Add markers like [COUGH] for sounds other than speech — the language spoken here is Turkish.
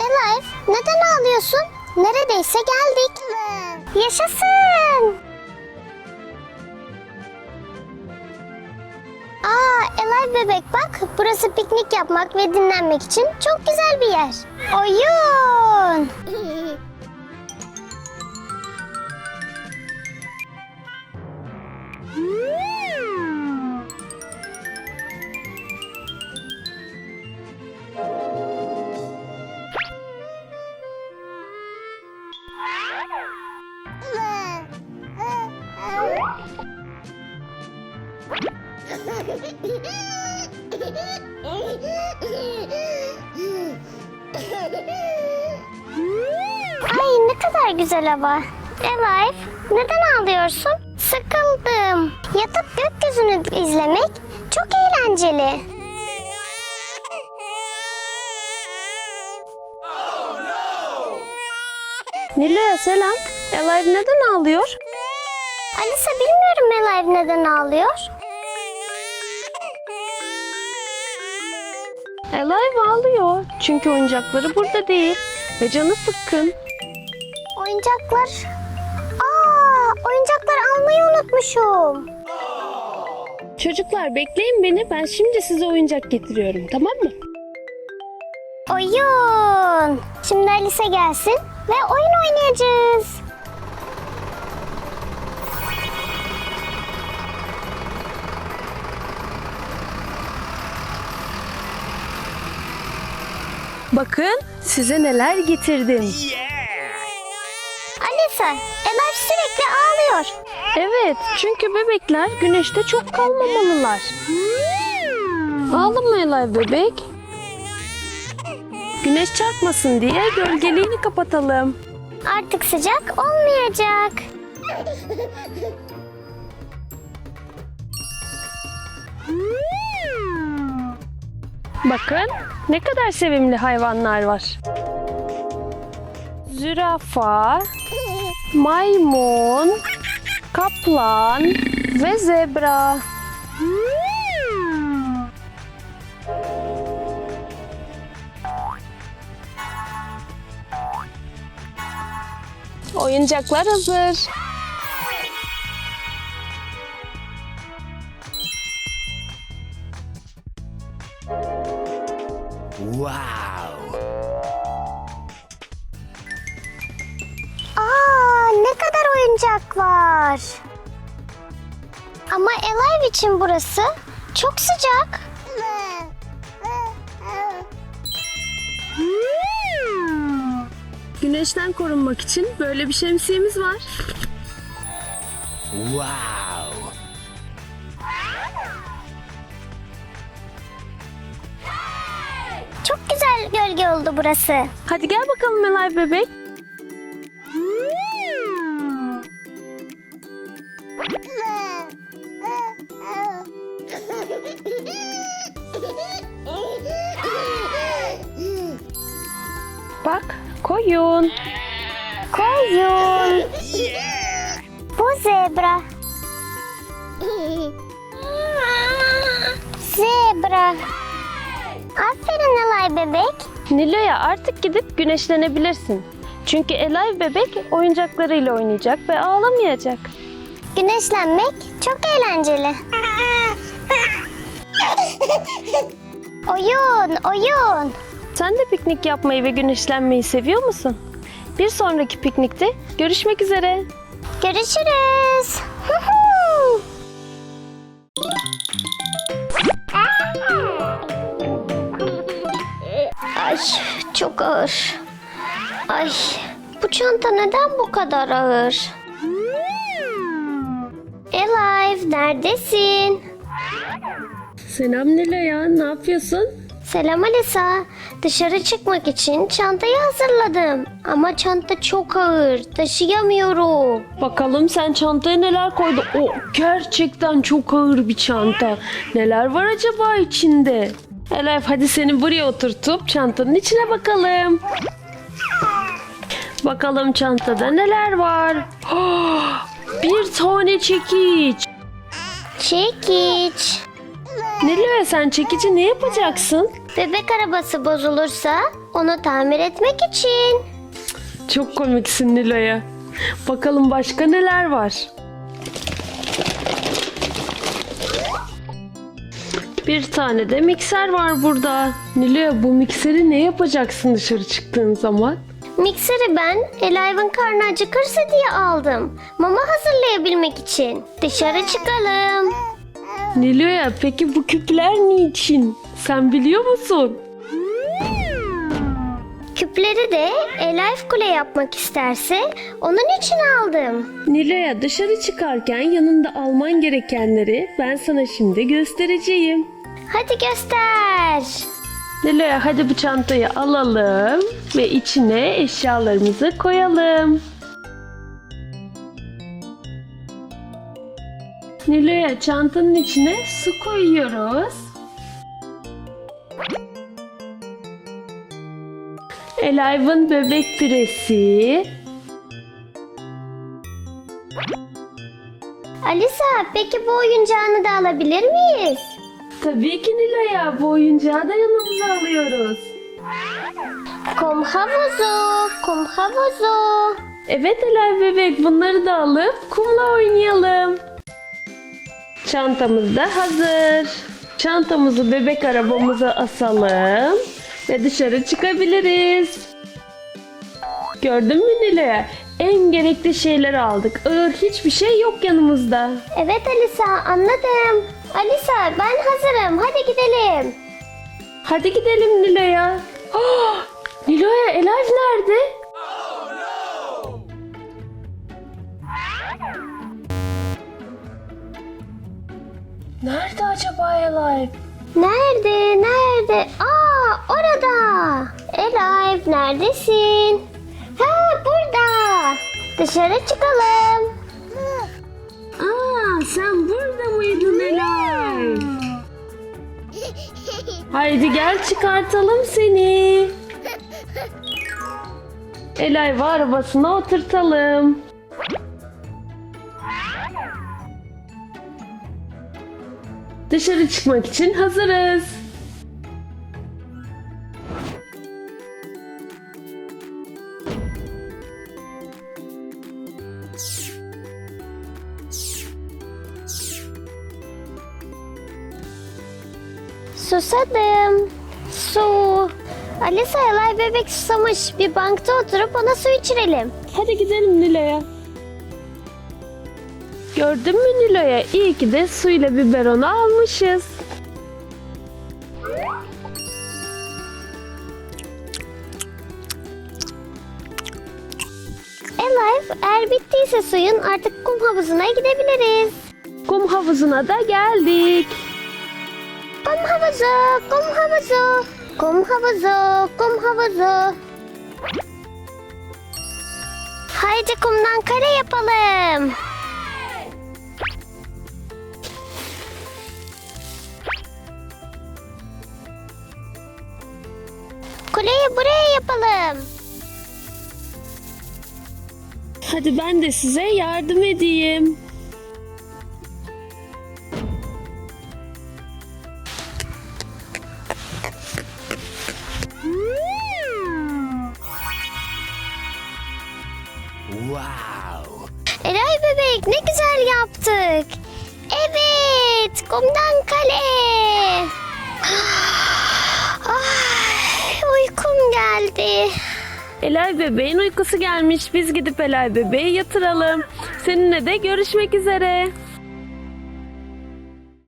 Elif neden ağlıyorsun? Neredeyse geldik. Yaşasın. Aa Elif bebek bak burası piknik yapmak ve dinlenmek için çok güzel bir yer. Oyun. [LAUGHS] Ay ne kadar güzel hava. Elif neden ağlıyorsun? Sıkıldım. Yatıp gökyüzünü izlemek çok eğlenceli. Nilo'ya selam. Elif neden ağlıyor? Alisa bilmiyorum Elif neden ağlıyor. Elif ağlıyor. Çünkü oyuncakları burada değil. Ve canı sıkkın. Oyuncaklar... Aa, oyuncaklar almayı unutmuşum. Çocuklar bekleyin beni. Ben şimdi size oyuncak getiriyorum. Tamam mı? Oyun. Şimdi Alisa gelsin ve oyun oynayacağız. Bakın size neler getirdim. Alisa, Elif sürekli ağlıyor. Evet çünkü bebekler güneşte çok kalmamalılar. Ağlama Elif bebek. Güneş çarpmasın diye gölgeliğini kapatalım. Artık sıcak olmayacak. Bakın ne kadar sevimli hayvanlar var. Zürafa, maymun, kaplan ve zebra. Oyuncaklar hazır. Oyuncak var. Ama Elif için burası çok sıcak. Güneşten korunmak için böyle bir şemsiyemiz var. Çok güzel gölge oldu burası. Hadi gel bakalım Melay bebek. Bak koyun. Koyun. Bu zebra. Zebra. Aferin Elay bebek. Nilo'ya artık gidip güneşlenebilirsin. Çünkü Elay bebek oyuncaklarıyla oynayacak ve ağlamayacak. Güneşlenmek çok eğlenceli. oyun, oyun. Sen de piknik yapmayı ve güneşlenmeyi seviyor musun? Bir sonraki piknikte görüşmek üzere. Görüşürüz. Ay çok ağır. Ay bu çanta neden bu kadar ağır? Neredesin? Selam Nilo'ya ne yapıyorsun? Selam Alisa. Dışarı çıkmak için çantayı hazırladım. Ama çanta çok ağır. Taşıyamıyorum. Bakalım sen çantaya neler koydun? O gerçekten çok ağır bir çanta. Neler var acaba içinde? Elif hadi seni buraya oturtup çantanın içine bakalım. Bakalım çantada neler var? [GASPS] de çekiç. Çekiç. Nilo'ya sen çekici ne yapacaksın? Bebek arabası bozulursa onu tamir etmek için. Çok komiksin Nilo'ya. Bakalım başka neler var? Bir tane de mikser var burada. Nilo'ya bu mikseri ne yapacaksın dışarı çıktığın zaman? Mikseri ben Elive'ın karnı acıkırsa diye aldım. Mama hazırlayabilmek için. Dışarı çıkalım. Nilo'ya peki bu küpler niçin? Sen biliyor musun? Küpleri de Elive kule yapmak isterse onun için aldım. Nilo'ya dışarı çıkarken yanında alman gerekenleri ben sana şimdi göstereceğim. Hadi göster. Nilo'ya hadi bu çantayı alalım ve içine eşyalarımızı koyalım. Nilo'ya çantanın içine su koyuyoruz. Elive'ın bebek püresi. Alisa peki bu oyuncağını da alabilir miyiz? Tabii ki Nilo'ya bu oyuncağı da yanımıza alıyoruz. Kum havuzu, kum havuzu. Evet Elay bebek bunları da alıp kumla oynayalım. Çantamız da hazır. Çantamızı bebek arabamıza asalım ve dışarı çıkabiliriz. Gördün mü Nile? En gerekli şeyleri aldık. Ağır hiçbir şey yok yanımızda. Evet Alisa anladım. Alisa ben hazırım hadi gidelim. Hadi gidelim Nilo'ya. Oh, Nilo'ya Elay nerede? Nerede acaba Elay? Nerede nerede? Aa orada. Elive neredesin? Ha burada. Dışarı çıkalım. Aa, sen burada mıydın Haydi gel çıkartalım seni. Elay var arabasına oturtalım. Dışarı çıkmak için hazırız. Susadım. Su. Alisa Elay bebek susamış. Bir bankta oturup ona su içirelim. Hadi gidelim Nilo'ya. Gördün mü Nilo'ya? İyi ki de suyla biberonu almışız. Elive eğer bittiyse suyun artık kum havuzuna gidebiliriz. Kum havuzuna da geldik. Kum havuzu, kum havuzu, kum havuzu, kum havuzu. Haydi kumdan kare yapalım. Kuleyi buraya yapalım. Hadi ben de size yardım edeyim. Kumdan kale. Ay, uykum geldi. Elay bebeğin uykusu gelmiş. Biz gidip Elay bebeği yatıralım. Seninle de görüşmek üzere.